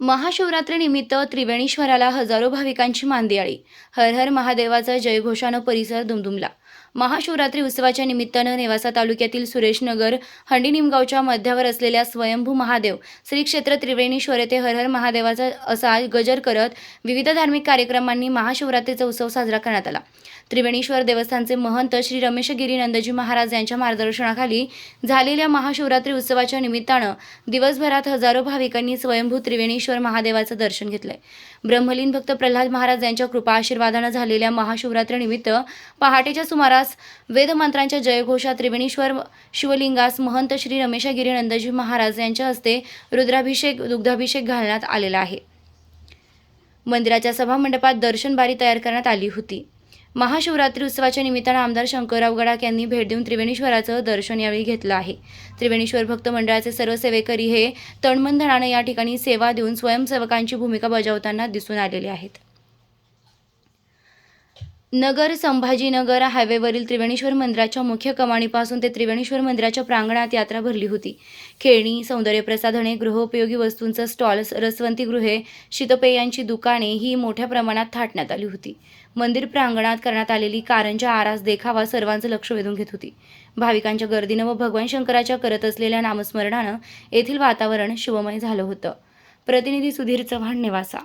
महाशिवरात्रीनिमित्त त्रिवेणीश्वराला हजारो भाविकांची मांदियाळी. हर हर महादेवाचा जयघोषानं परिसर दुमदुमला. महाशिवरात्री उत्सवाच्या निमित्तानं नेवासा तालुक्यातील सुरेशनगर हंडी निमगावच्या मध्यावर असलेल्या स्वयंभू महादेव श्री क्षेत्र त्रिवेणीश्वर येथे हर हर महादेवाचा असा गजर करत विविध धार्मिक कार्यक्रमांनी महाशिवरात्रीचा उत्सव साजरा करण्यात आला. त्रिवेणीश्वर देवस्थानचे महंत श्री रमेश गिरीनंदजी महाराज यांच्या मार्गदर्शनाखाली झालेल्या महाशिवरात्री उत्सवाच्या निमित्तानं दिवसभरात हजारो भाविकांनी स्वयंभू त्रिवेणीश्वर महादेवाचं दर्शन घेतलंय. ब्रह्मलीन भक्त प्रल्हाद महाराज यांच्या कृपा आशीर्वादानं झालेल्या महाशिवरात्रीनिमित्त पहाटेच्या सुमारास वेदमंत्रांच्या जयघोषात त्रिवेणीश्वर शिवलिंगास महंत श्री रमेशागिरी नंदजी महाराज यांच्या हस्ते रुद्राभिषेक दुग्धाभिषेक घालण्यात आलेला आहे. मंदिराच्या सभामंडपात दर्शनबारी तयार करण्यात आली होती. महाशिवरात्री उत्सवाच्या निमित्तानं आमदार शंकरराव गडाख यांनी भेट देऊन त्रिवेणीश्वराचं दर्शन यावेळी घेतलं आहे. त्रिवेणीश्वर भक्त मंडळाचे सर्व सेवेकरी हे तणमनधनानं या ठिकाणी सेवा देऊन स्वयंसेवकांची भूमिका बजावताना दिसून आलेले आहेत. नगर संभाजीनगर हायवेवरील त्रिवेणीश्वर मंदिराच्या मुख्य कमानीपासून ते त्रिवेणेश्वर मंदिराच्या प्रांगणात यात्रा भरली होती. खेळणी सौंदर्य प्रसाधने गृहोपयोगी वस्तूंचं स्टॉल्स रसवंती गृहे शीतपेयांची दुकाने ही मोठ्या प्रमाणात थाटण्यात आली होती. मंदिर प्रांगणात करण्यात आलेली कारंजा आरास देखावा सर्वांचं लक्ष वेधून घेत होती. भाविकांच्या गर्दीनं व भगवान शंकराच्या करत असलेल्या नामस्मरणानं येथील वातावरण शिवमय झालं होतं. प्रतिनिधी सुधीर चव्हाण नेवासा.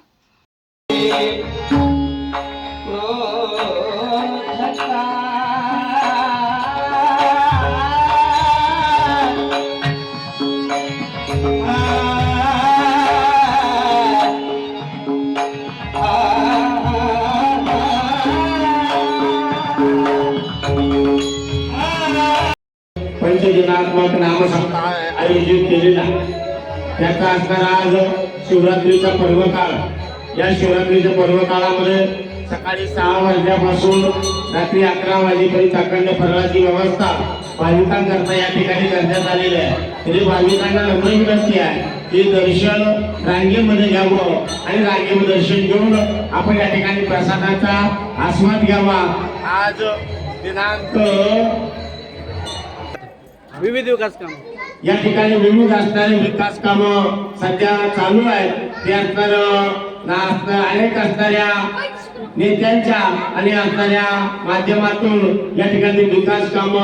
पंचजनात्मक नामसप्ताह आयोजित केलेला. त्याचा असणारा आज शिवरात्रीचा पर्व काळ या शिवरात्रीच्या पर्व काळामध्ये सकाळी सहा वाजल्यापासून रात्री अकरा वाजेपर्यंत अखंड फराळाची व्यवस्था भाविकांकरता या ठिकाणी करण्यात आलेली आहे. तरी भाविकांना नम्र विनंती आहे की दर्शन रांगेमध्ये घ्यावं आणि रांगेमध्ये दर्शन घेऊन आपण या ठिकाणी प्रसादाचा आस्वाद घ्यावा. आज दिनांक विविध विकास काम. या ठिकाणी विविध असणारे विकास काम सध्या चालू आहेत. ते असणार अनेक असणाऱ्या नेत्यांच्या आणि असणाऱ्या माध्यमातून या ठिकाणी विकास काम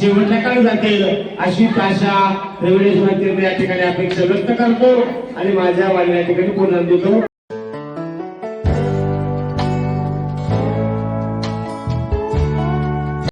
शेवटल्याकडे जातील अशी आशा रविडेश्वराची या ठिकाणी अपेक्षा व्यक्त करतो आणि माझ्या वाणी या ठिकाणी पूर्ण देतो